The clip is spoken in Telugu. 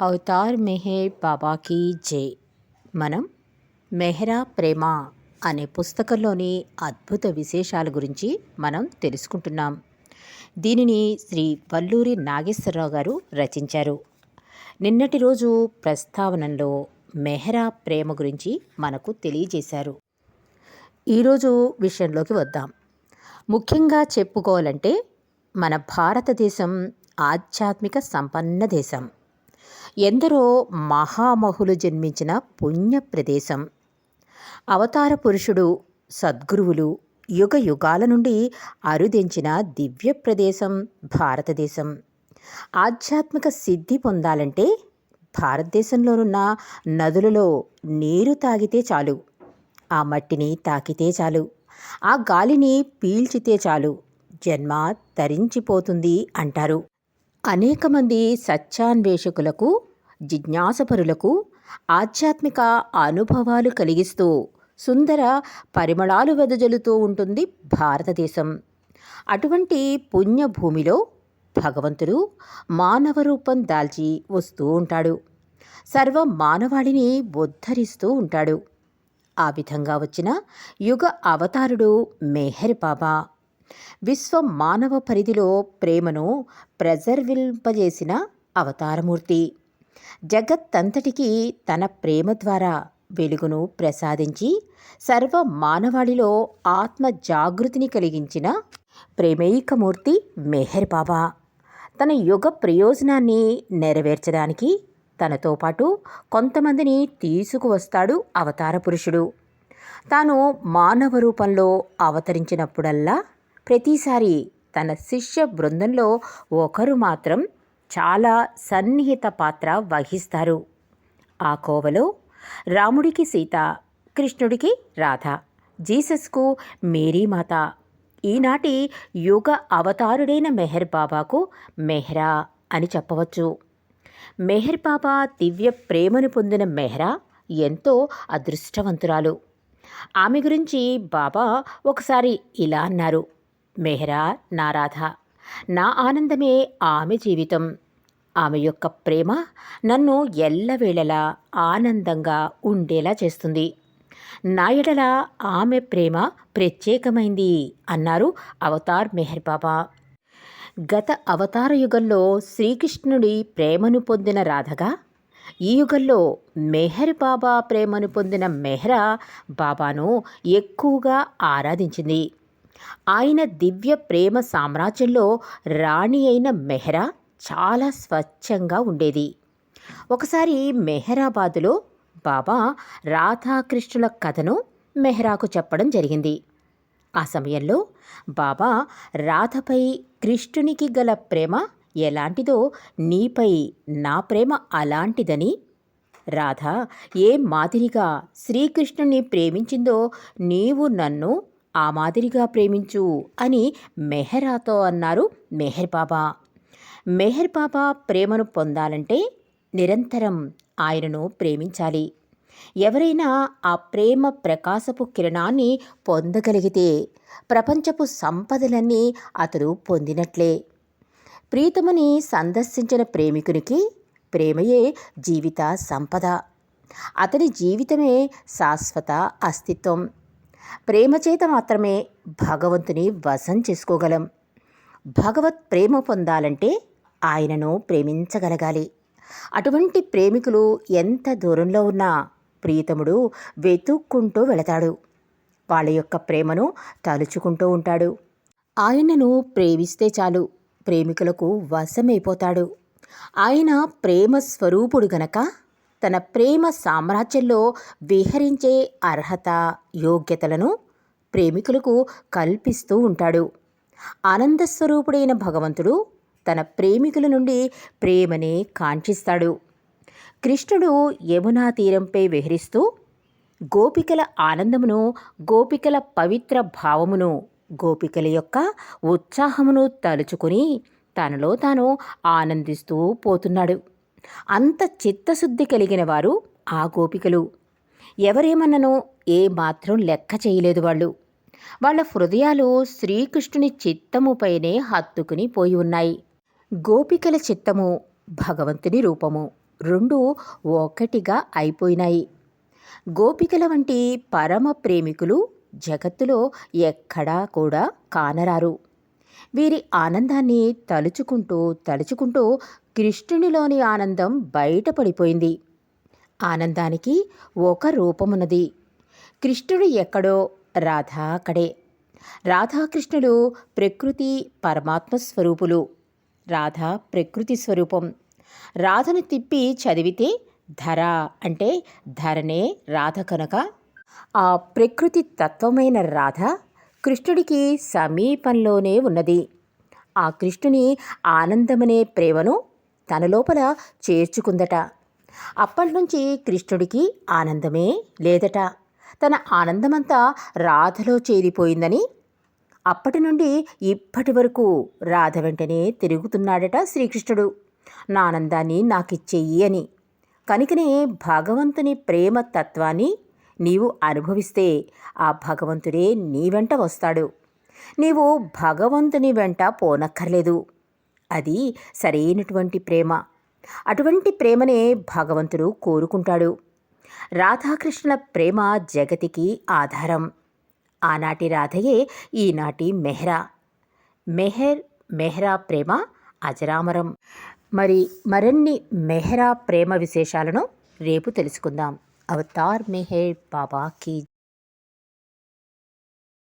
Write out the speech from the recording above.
అవతార్ మెహర్ బాబాకి జై. మనం మెహరా ప్రేమ అనే పుస్తకంలోని అద్భుత విశేషాల గురించి మనం తెలుసుకుంటున్నాం. దీనిని శ్రీ వల్లూరి నాగేశ్వరరావు గారు రచించారు. నిన్నటి రోజు ప్రస్తావనలో మెహరా ప్రేమ గురించి మనకు తెలియజేశారు. ఈరోజు విషయంలోకి వద్దాం. ముఖ్యంగా చెప్పుకోవాలంటే మన భారతదేశం ఆధ్యాత్మిక సంపన్న దేశం. ఎందరో మహామహులు జన్మించిన పుణ్య ప్రదేశం. అవతార పురుషుడు సద్గురువులు యుగ యుగాల నుండి అరుదించిన దివ్య ప్రదేశం భారతదేశం. ఆధ్యాత్మిక సిద్ధి పొందాలంటే భారతదేశంలోనున్న నదులలో నీరు తాగితే చాలు ఆ మట్టిని తాకితే చాలు ఆ గాలిని పీల్చితే చాలు జన్మ తరించిపోతుంది అంటారు. అనేక మంది సత్యాన్వేషకులకు జిజ్ఞాసపరులకు ఆధ్యాత్మిక అనుభవాలు కలిగిస్తూ సుందర పరిమళాలు వెదజల్లుతూ ఉంటుంది భారతదేశం. అటువంటి పుణ్యభూమిలో భగవంతుడు మానవ రూపం దాల్చి వస్తూ ఉంటాడు. సర్వ మానవాళిని ఉద్ధరిస్తూ ఉంటాడు. ఆ విధంగా వచ్చిన యుగ అవతారుడు మెహర్ బాబా విశ్వ మానవ పరిధిలో ప్రేమను ప్రజర్వింపజేసిన అవతారమూర్తి. జగత్తంతటికీ తన ప్రేమ ద్వారా వెలుగును ప్రసాదించి సర్వ మానవాళిలో ఆత్మ జాగృతిని కలిగించిన ప్రేమైకమూర్తి మెహర్ బాబా. తన యుగ ప్రయోజనాన్ని నెరవేర్చడానికి తనతో పాటు కొంతమందిని తీసుకువస్తాడు అవతార పురుషుడు. తాను మానవ రూపంలో అవతరించినప్పుడల్లా ప్రతిసారి తన శిష్య బృందంలో ఒకరు మాత్రం చాలా సన్నిహిత పాత్ర వహిస్తారు. ఆ కోవలో రాముడికి సీత కృష్ణుడికి రాధ జీసస్కు మేరీమాత ఈనాటి యుగ అవతారుడైన మెహర్ బాబాకు మెహ్రా అని చెప్పవచ్చు. మెహర్ బాబా దివ్య ప్రేమను పొందిన మెహ్రా ఎంతో అదృష్టవంతురాలు. ఆమె గురించి బాబా ఒకసారి ఇలా అన్నారు. మెహ్రా నా రాధ. నా ఆనందమే ఆమె జీవితం. ఆమె యొక్క ప్రేమ నన్ను ఎల్లవేళలా ఆనందంగా ఉండేలా చేస్తుంది. నా ఎడల ఆమె ప్రేమ ప్రత్యేకమైంది అన్నారు అవతార్ మెహర్ బాబా. గత అవతార యుగంలో శ్రీకృష్ణుడి ప్రేమను పొందిన రాధగా ఈ యుగంలో మెహర్ బాబా ప్రేమను పొందిన మెహ్రా బాబాను ఎక్కువగా ఆరాధించింది. ఆయన దివ్య ప్రేమ సామ్రాజ్యంలో రాణి అయిన మెహ్రా చాలా స్వచ్ఛంగా ఉండేది. ఒకసారి మెహరాబాదులో బాబా రాధాకృష్ణుల కథను మెహ్రాకు చెప్పడం జరిగింది. ఆ సమయంలో బాబా రాధపై కృష్ణునికి గల ప్రేమ ఎలాంటిదో నీపై నా ప్రేమ అలాంటిదని రాధ ఏ మాదిరిగా శ్రీకృష్ణుని ప్రేమించిందో నీవు నన్ను ఆ మాదిరిగా ప్రేమించు అని మెహరాతో అన్నారు మెహర్ బాబా. మెహర్ బాబా ప్రేమను పొందాలంటే నిరంతరం ఆయనను ప్రేమించాలి. ఎవరైనా ఆ ప్రేమ ప్రకాశపు కిరణాన్ని పొందగలిగితే ప్రపంచపు సంపదలన్నీ అతడు పొందినట్లే. ప్రీతముని సందర్శించిన ప్రేమికునికి ప్రేమయే జీవిత సంపద. అతని జీవితమే శాశ్వత అస్తిత్వం. ప్రేమ చేత మాత్రమే భగవంతుని వశం చేసుకోగలం. భగవత్ ప్రేమ పొందాలంటే ఆయనను ప్రేమించగలగాలి. అటువంటి ప్రేమికులు ఎంత దూరంలో ఉన్నా ప్రియతముడు వెతుక్కుంటూ వెళతాడు. వాళ్ళ యొక్క ప్రేమను తలుచుకుంటూ ఉంటాడు. ఆయనను ప్రేమిస్తే చాలు ప్రేమికులకు వశమైపోతాడు. ఆయన ప్రేమ స్వరూపుడు గనక తన ప్రేమ సామ్రాజ్యంలో విహరించే అర్హత యోగ్యతలను ప్రేమికులకు కల్పిస్తూ ఉంటాడు. ఆనందస్వరూపుడైన భగవంతుడు తన ప్రేమికుల నుండి ప్రేమనే కాంక్షిస్తాడు. కృష్ణుడు యమునా తీరంపై విహరిస్తూ గోపికల ఆనందమును గోపికల పవిత్ర భావమును గోపికల యొక్క ఉత్సాహమును తలుచుకుని తనలో తాను ఆనందిస్తూ పోతున్నాడు. అంత చిత్తశుద్ధి కలిగిన వారు ఆ గోపికలు. ఎవరేమన్ననో ఏ మాత్రం లెక్క చేయలేదు వాళ్ళు. వాళ్ళ హృదయాలు శ్రీకృష్ణుని చిత్తముపైనే హత్తుకుని పోయి ఉన్నాయి. గోపికల చిత్తము భగవంతుని రూపము. రెండు ఒకటిగా అయిపోయినాయి. గోపికల వంటి పరమ ప్రేమికులు జగత్తులో ఎక్కడా కూడా కానరారు. వీరి ఆనందాన్ని తలుచుకుంటూ తలుచుకుంటూ కృష్ణునిలోని ఆనందం బయటపడిపోయింది. ఆనందానికి ఒక రూపమున్నది. కృష్ణుడు ఎక్కడో? రాధ అక్కడే రాధాకృష్ణుడు ప్రకృతి పరమాత్మ స్వరూపులు. రాధ ప్రకృతి స్వరూపం. రాధను తిప్పి చదివితే ధర అంటే ధరనే రాధ కనుక. ఆ ప్రకృతి తత్వమైన రాధ కృష్ణుడికి సమీపంలోనే ఉన్నది. ఆ కృష్ణుని ఆనందమనే ప్రేమను తన లోపల చేర్చుకుందట. అప్పటినుంచి కృష్ణుడికి ఆనందమే లేదట. తన ఆనందమంతా రాధలో చేరిపోయిందని అప్పటి నుండి ఇప్పటి వరకు రాధ వెంటనే తిరుగుతున్నాడట శ్రీకృష్ణుడు. నా ఆనందాన్ని నాకిచ్చేయి అని. కనుకనే భగవంతుని ప్రేమ తత్వాన్ని నీవు అనుభవిస్తే ఆ భగవంతుడే నీ వెంట వస్తాడు. నీవు భగవంతుని వెంట పోనక్కర్లేదు. అది సరైనటువంటి ప్రేమ. అటువంటి ప్రేమనే భగవంతుడు కోరుకుంటాడు. రాధాకృష్ణుల ప్రేమ జగతికి ఆధారం. ఆనాటి రాధయే ఈనాటి మెహ్రా. మెహర్ మెహ్రా ప్రేమ అజరామరం. మరి మరిన్ని మెహ్రా ప్రేమ విశేషాలను రేపు తెలుసుకుందాం. అవతార్ మెహర్ బాబా కీ